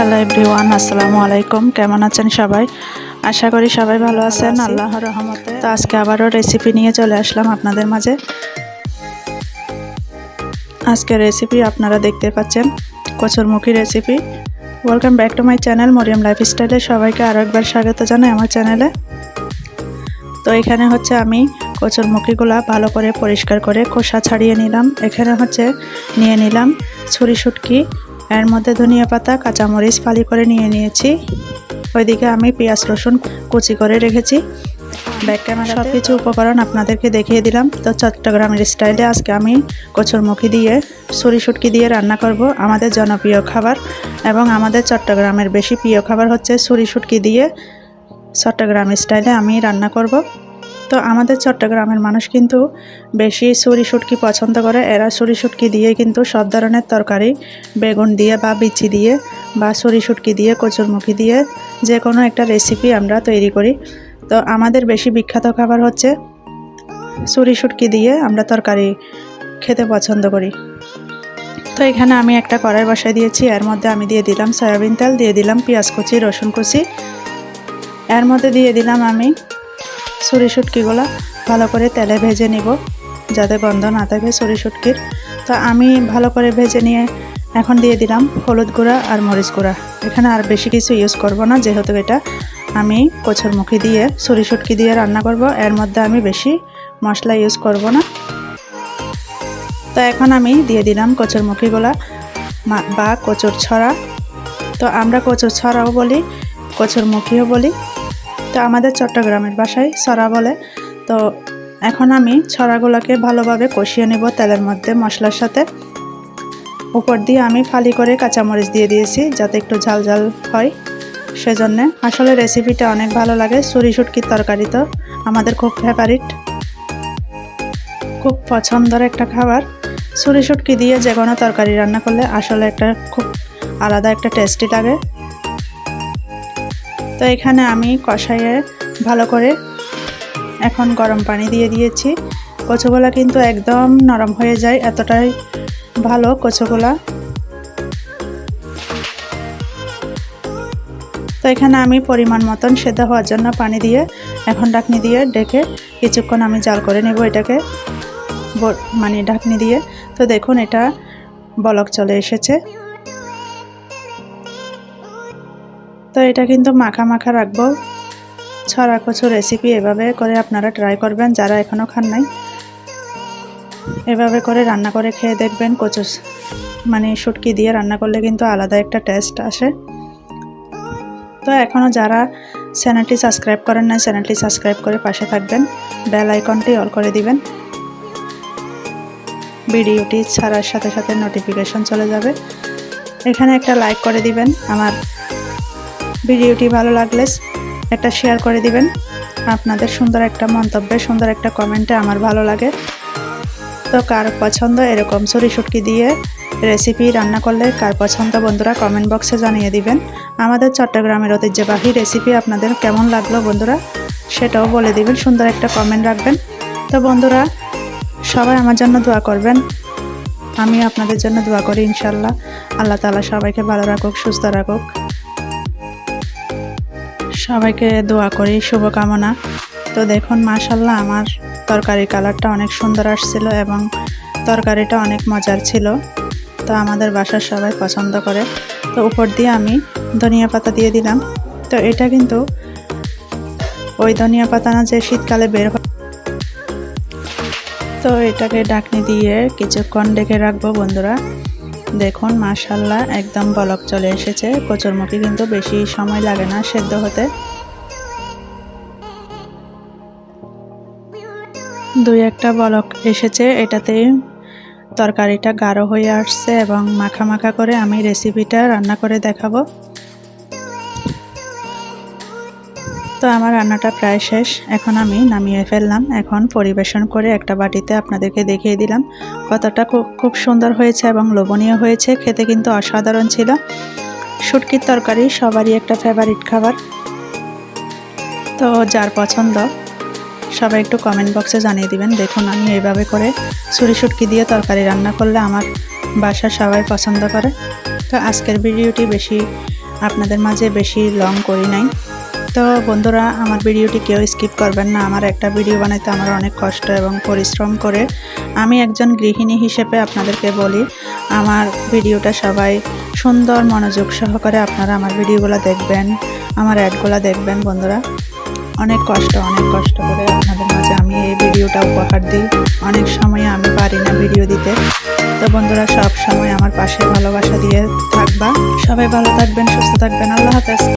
Hello everyone আসসালামু আলাইকুম কেমন আছেন সবাই? আশা করি সবাই ভালো আছেন আল্লাহর রহমতে। তো আজকে আবারও রেসিপি নিয়ে চলে আসলাম আপনাদের মাঝে। আজকে রেসিপি আপনারা দেখতে পাচ্ছেন কচুরমুখী recipe welcome back to my channel Mariyam লাইফস্টাইলে সবাইকে আরও একবার স্বাগত জানাই আমার চ্যানেলে তো এখানে হচ্ছে আমি কচুরমুখীগুলা ভালো করে পরিষ্কার করে খোসা ছাড়িয়ে নিলাম। এখানে হচ্ছে নিয়ে নিলাম ছুরি শুটকি এর মধ্যে ধনিয়া পাতা কাঁচামরিচ ফালি করে নিয়ে নিয়েছি। ওইদিকে আমি পেঁয়াজ রসুন কুচি করে রেখেছি। ব্যাক ক্যামেরা সব কিছু উপকরণ আপনাদেরকে দেখিয়ে দিলাম। তো চট্টগ্রামের স্টাইলে আজকে আমি কচুরমুখী দিয়ে শুটকি দিয়ে রান্না করব আমাদের জনপ্রিয় খাবার। এবং আমাদের চট্টগ্রামের বেশি প্রিয় খাবার হচ্ছে ছুরি শুটকি দিয়ে চট্টগ্রাম স্টাইলে আমি রান্না করব। তো আমাদের চট্টগ্রামের মানুষ কিন্তু বেশি ছুরি শুটকি পছন্দ করে। এরা ছুরি শুটকি দিয়ে কিন্তু সব ধরনের তরকারি, বেগুন দিয়ে বা বিচি দিয়ে বা ছুরি শুটকি দিয়ে, কচুরমুখী দিয়ে যে কোনো একটা রেসিপি আমরা তৈরি করি। তো আমাদের বেশি বিখ্যাত খাবার হচ্ছে ছুরি শুটকি দিয়ে আমরা তরকারি খেতে পছন্দ করি। তো এখানে আমি একটা কড়াই বসাই দিয়েছি, এর মধ্যে আমি দিয়ে দিলাম সয়াবিন তেল, দিয়ে দিলাম পেঁয়াজ কুচি, রসুন কুচি। এর মধ্যে দিয়ে দিলাম আমি ছুরি শুটকিগুলো ভালো করে তেলে ভেজে নিব, যাতে গন্ধ না থাকে ছুরি শুটকির। তো আমি ভালো করে ভেজে নিয়ে এখন দিয়ে দিলাম হলুদ গুঁড়া আর মরিচ গুঁড়া। এখানে আর বেশি কিছু ইউজ করব না, যেহেতু এটা আমি কচুরমুখী দিয়ে ছুরি শুটকি দিয়ে রান্না করব, এর মধ্যে আমি বেশি মশলা ইউজ করব না। তো এখন আমি দিয়ে দিলাম কচুরমুখীগুলা বা কচুর ছড়া। তো আমরা কচুর ছড়াও বলি কচুরমুখীও বলি। তো আমাদের চট্টগ্রামের বাসায়, ছড়া বলে। তো এখন আমি ছড়াগুলোকে ভালোভাবে কষিয়ে নেব তেলের মধ্যে মশলার সাথে। উপর দিয়ে আমি ফালি করে কাঁচামরিচ দিয়ে দিয়েছি যাতে একটু ঝাল ঝাল হয়। সেজন্যে আসলে রেসিপিটা অনেক ভালো লাগে চুরি শুটকির তরকারি তো আমাদের খুব ফেভারিট খুব পছন্দের একটা খাবার। ছুরি শুটকি দিয়ে যে কোনো তরকারি রান্না করলে আসলে একটা খুব আলাদা একটা টেস্টি লাগে। তো এখানে আমি কষাইয়ে ভালো করে এখন গরম পানি দিয়ে দিয়েছি। কচুগোলা কিন্তু একদম নরম হয়ে যায়, এতটাই ভালো কচুগোলা। তো এখানে আমি পরিমাণ মতন সেদ্ধ হওয়ার জন্য পানি দিয়ে, এখন ডাকনি দিয়ে ডেকে কিছুক্ষণ আমি জাল করে নেব এটাকে। মানে ঢাকনি দিয়ে। তো দেখুন, এটা বলক চলে এসেছে। তো এটা কিন্তু মাখা মাখা রাখব। ছড়া কচু রেসিপি এভাবে করে আপনারা ট্রাই করবেন, যারা এখনও খান নাই। এভাবে করে রান্না করে খেয়ে দেখবেন কচু মানে শুটকি দিয়ে রান্না করলে কিন্তু আলাদা একটা টেস্ট আসে। তো এখনও যারা চ্যানেলটি সাবস্ক্রাইব করেন না চ্যানেলটি সাবস্ক্রাইব করে পাশে থাকবেন। বেল আইকনটি অল করে দিবেন। ভিডিওটি ছাড়ার সাথে সাথে নোটিফিকেশন চলে যাবে। এখানে একটা লাইক করে দিবেন, আমার ভিডিওটি ভালো লাগলে একটা শেয়ার করে দিবেন। আপনাদের সুন্দর একটা মন্তব্যে, সুন্দর একটা কমেন্টে আমার ভালো লাগে। তো কার পছন্দ এরকম ছড়ি শুটকি দিয়ে রেসিপি রান্না করলে কার পছন্দ বন্ধুরা কমেন্ট বক্সে জানিয়ে দিবেন। আমাদের চট্টগ্রামের ঐতিহ্যবাহী রেসিপি আপনাদের কেমন লাগল বন্ধুরা সেটাও বলে দিবেন, সুন্দর একটা কমেন্ট রাখবেন। তো বন্ধুরা, সবাই আমার জন্য দোয়া করবেন। আমি আপনাদের জন্য দোয়া করি ইনশাল্লাহ আল্লাহ তালা সবাইকে ভালো রাখুক, সুস্থ রাখুক। সবাইকে দোয়া করি, শুভকামনা। তো দেখুন মাশাল্লাহ আমার তরকারির কালারটা অনেক সুন্দর আসছিল এবং তরকারিটা অনেক মজার ছিল। তো আমাদের বাসার সবাই পছন্দ করে। তো উপর দিয়ে আমি ধনিয়া পাতা দিয়ে দিলাম। তো এটা কিন্তু ওই ধনিয়া পাতা না যে শীতকালে বের হয়। তো এটাকে ডাকনি দিয়ে কিছুক্ষণ ডেকে রাখব বন্ধুরা। দেখুন, মাশাল্লাহ, একদম বলক চলে এসেছে। কচুরমুখী কিন্তু বেশি সময় লাগে না সেদ্ধ হতে। দুই একটা বলক এসেছে, এটাতে তরকারিটা গাঢ় হয়ে আসছে এবং মাখা মাখা করে আমি রেসিপিটা রান্না করে দেখাবো। তো আমার রান্নাটা প্রায় শেষ। এখন আমি নামিয়ে ফেললাম। এখন পরিবেশন করে একটা বাটিতে আপনাদেরকে দেখিয়ে দিলাম কতটা খুব সুন্দর হয়েছে এবং লোভনীয় হয়েছে। খেতে কিন্তু অসাধারণ ছিল। শুটকির তরকারি সবারই একটা ফেভারিট খাবার। তো যার পছন্দ, সবাই একটু কমেন্ট বক্সে জানিয়ে দিবেন। দেখুন, আমি এইভাবে করে ছুরি শুটকি দিয়ে তরকারি রান্না করলে আমার বাসা সবাই পছন্দ করে। তো আজকের ভিডিওটি বেশি আপনাদের মাঝে বেশি লং করি নাই। তো বন্ধুরা, আমার ভিডিওটি কেউ স্কিপ করবেন না। আমার একটা ভিডিও বানাইতে আমার অনেক কষ্ট এবং পরিশ্রম করে। আমি একজন গৃহিণী হিসেবে আপনাদেরকে বলি, আমার ভিডিওটা সবাই সুন্দর মনোযোগ সহকারে আপনারা আমার ভিডিওগুলো দেখবেন, আমার অ্যাডগুলো দেখবেন বন্ধুরা। অনেক কষ্ট অনেক কষ্ট করে আপনাদের মাঝে আমি এই ভিডিওটা উপহার দিই। অনেক সময় আমি পারি না ভিডিও দিতে। তো বন্ধুরা সব সময় আমার পাশে ভালোবাসা দিয়ে থাকবা। সবাই ভালো থাকবেন, সুস্থ থাকবেন। আল্লাহ হাফেজ।